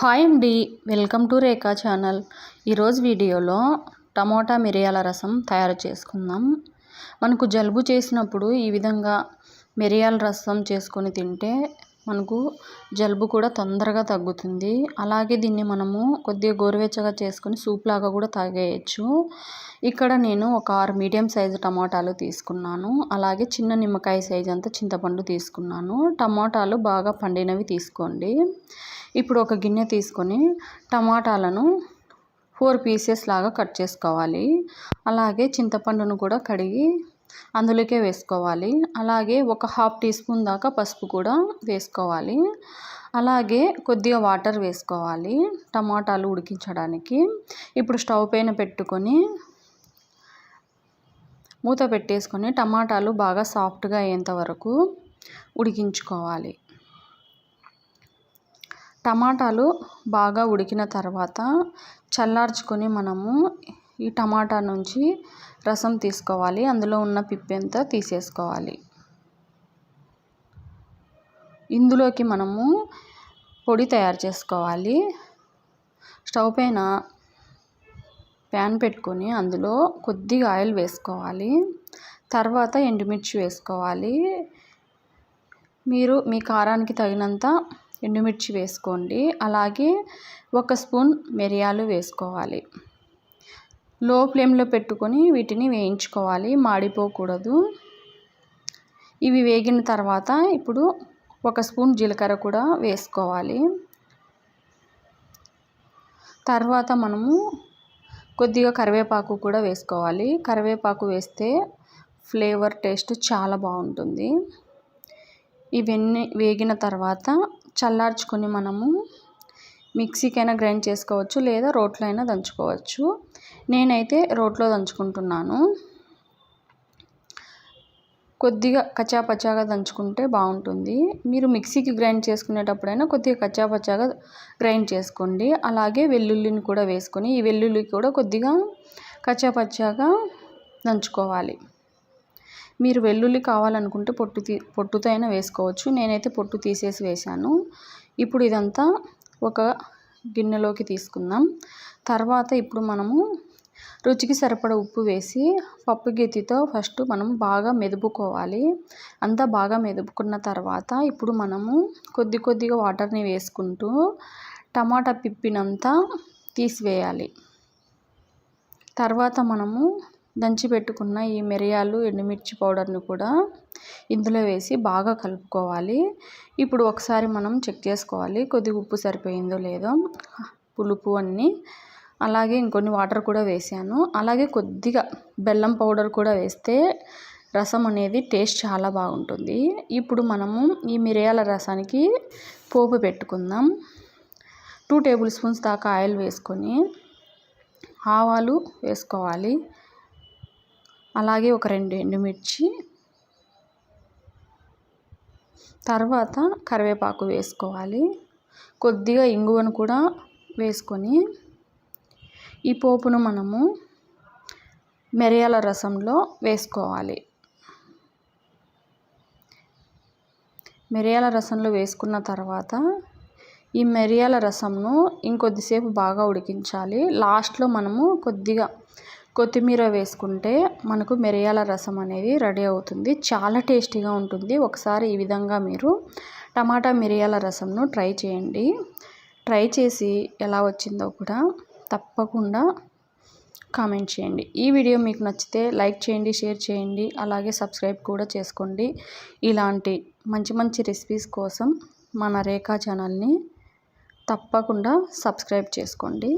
Hi అండి welcome to Rekha channel. ఈరోజు వీడియోలో టమోటా మిరియాల రసం తయారు చేసుకుందాం. మనకు జలుబు చేసినప్పుడు ఈ విధంగా మిరియాల రసం చేసుకొని తింటే మనకు జలుబు కూడా తొందరగా తగ్గుతుంది. అలాగే దీన్ని మనము కొద్దిగా గోరువెచ్చగా చేసుకొని సూప్ లాగా కూడా తాగేయచ్చు. ఇక్కడ నేను ఒక ఆరు మీడియం సైజు టమాటాలు తీసుకున్నాను. అలాగే చిన్న నిమ్మకాయ సైజు అంతా చింతపండు తీసుకున్నాను. టమాటాలు బాగా పండినవి తీసుకోండి. ఇప్పుడు ఒక గిన్నె తీసుకొని టమాటాలను ఫోర్ పీసెస్ లాగా కట్ చేసుకోవాలి. అలాగే చింతపండును కూడా కడిగి అందులోకే వేసుకోవాలి. అలాగే ఒక హాఫ్ టీ స్పూన్ దాకా పసుపు కూడా వేసుకోవాలి. అలాగే కొద్దిగా వాటర్ వేసుకోవాలి టమాటాలు ఉడికించడానికి. ఇప్పుడు స్టవ్ పైన పెట్టుకొని మూత పెట్టేసుకొని టమాటాలు బాగా సాఫ్ట్గా అయ్యేంత వరకు ఉడికించుకోవాలి. టమాటాలు బాగా ఉడికిన తర్వాత చల్లార్చుకొని మనము ఈ టమాటా నుంచి రసం తీసుకోవాలి. అందులో ఉన్న పిప్పంతా తీసేసుకోవాలి. ఇందులోకి మనము పొడి తయారు చేసుకోవాలి. స్టవ్ పైన ప్యాన్ పెట్టుకొని అందులో కొద్దిగా ఆయిల్ వేసుకోవాలి. తర్వాత ఎండుమిర్చి వేసుకోవాలి. మీరు మీ కారానికి తగినంత ఎండుమిర్చి వేసుకోండి. అలాగే ఒక స్పూన్ మిరియాలు వేసుకోవాలి. లో ఫ్లేమ్లో పెట్టుకొని వీటిని వేయించుకోవాలి. మాడిపోకూడదు. ఇవి వేగిన తర్వాత ఇప్పుడు ఒక స్పూన్ జీలకర్ర కూడా వేసుకోవాలి. తర్వాత మనము కొద్దిగా కరివేపాకు కూడా వేసుకోవాలి. కరివేపాకు వేస్తే ఫ్లేవర్ టేస్ట్ చాలా బాగుంటుంది. ఇవన్నీ వేగిన తర్వాత చల్లార్చుకొని మనము మిక్సీకైనా గ్రైండ్ చేసుకోవచ్చు లేదా రోట్లో అయినా దంచుకోవచ్చు. నేనైతే రోట్లో దంచుకుంటున్నాను. కొద్దిగా కచ్చాపచ్చాగా దంచుకుంటే బాగుంటుంది. మీరు మిక్సీకి గ్రైండ్ చేసుకునేటప్పుడైనా కొద్దిగా కచ్చాపచ్చాగా గ్రైండ్ చేసుకోండి. అలాగే వెల్లుల్లిని కూడా వేసుకొని ఈ వెల్లుల్లి కూడా కొద్దిగా కచ్చాపచ్చాగా దంచుకోవాలి. మీరు వెల్లుల్లి కావాలనుకుంటే పొట్టు తీ పొట్టుతో అయినా వేసుకోవచ్చు. నేనైతే పొట్టు తీసేసి వేశాను. ఇప్పుడు ఇదంతా ఒక గిన్నెలోకి తీసుకుందాం. తర్వాత ఇప్పుడు మనము రుచికి సరిపడ ఉప్పు వేసి పప్పు గిత్తితో ఫస్ట్ మనం బాగా మెదుపుకోవాలి. అంతా బాగా మెదుపుకున్న తర్వాత ఇప్పుడు మనము కొద్ది కొద్దిగా వాటర్ని వేసుకుంటూ టమాటా పిప్పినంతా తీసివేయాలి. తర్వాత మనము దంచి పెట్టుకున్న ఈ మిరియాలు ఎండుమిర్చి పౌడర్ని కూడా ఇందులో వేసి బాగా కలుపుకోవాలి. ఇప్పుడు ఒకసారి మనం చెక్ చేసుకోవాలి కొద్దిగా ఉప్పు సరిపోయిందో లేదో. పులుపు అన్నీ. అలాగే ఇంకొన్ని వాటర్ కూడా వేసాను. అలాగే కొద్దిగా బెల్లం పౌడర్ కూడా వేస్తే రసం అనేది టేస్ట్ చాలా బాగుంటుంది. ఇప్పుడు మనము ఈ మిరియాల రసానికి పోపు పెట్టుకుందాం. టూ టేబుల్ స్పూన్స్ దాకా ఆయిల్ వేసుకొని ఆవాలు వేసుకోవాలి. అలాగే ఒక రెండు ఎండుమిర్చి. తర్వాత కరివేపాకు వేసుకోవాలి. కొద్దిగా ఇంగువను కూడా వేసుకొని ఈ పోపును మనము మిరియాల రసంలో వేసుకోవాలి. మిరియాల రసంలో వేసుకున్న తర్వాత ఈ మిరియాల రసంను ఇంకొద్దిసేపు బాగా ఉడికించాలి. లాస్ట్లో మనము కొద్దిగా కొత్తిమీర వేసుకుంటే మనకు మిరియాల రసం అనేది రెడీ అవుతుంది. చాలా టేస్టీగా ఉంటుంది. ఒకసారి ఈ విధంగా మీరు టమాటా మిరియాల రసంను ట్రై చేయండి. ట్రై చేసి ఎలా వచ్చిందో కూడా తప్పకుండా కామెంట్ చేయండి. ఈ వీడియో మీకు నచ్చితే లైక్ చేయండి షేర్ చేయండి అలాగే సబ్స్క్రైబ్ కూడా చేసుకోండి. ఇలాంటి మంచి మంచి రెసిపీస్ కోసం మన రేఖా ఛానల్ని తప్పకుండా సబ్స్క్రైబ్ చేసుకోండి.